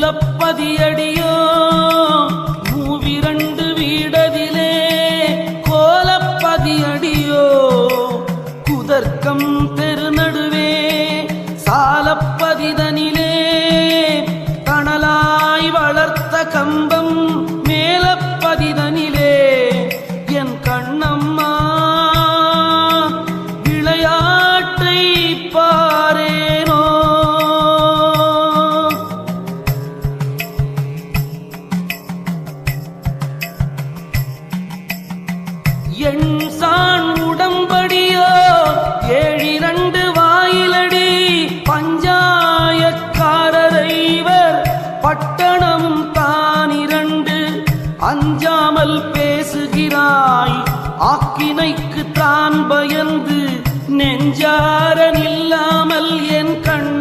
குலப்பதியடியோ மூவிரண்டு வீடதிலே கோலப்பதியடியோ குதர்க்கம் தெருநடுவே சாலப்பதிதனிலே. கணலாய் வளர்த்த கம்பம் என் சான் உடம்படியோ? ஏழிரண்டு வாயிலடி பஞ்சாயக்காரரைவர் பட்டணமும் தானிரண்டு அஞ்சாமல் பேசுகிறாய். ஆக்கினைக்கு தான் பயந்து நெஞ்சாரனில்ல.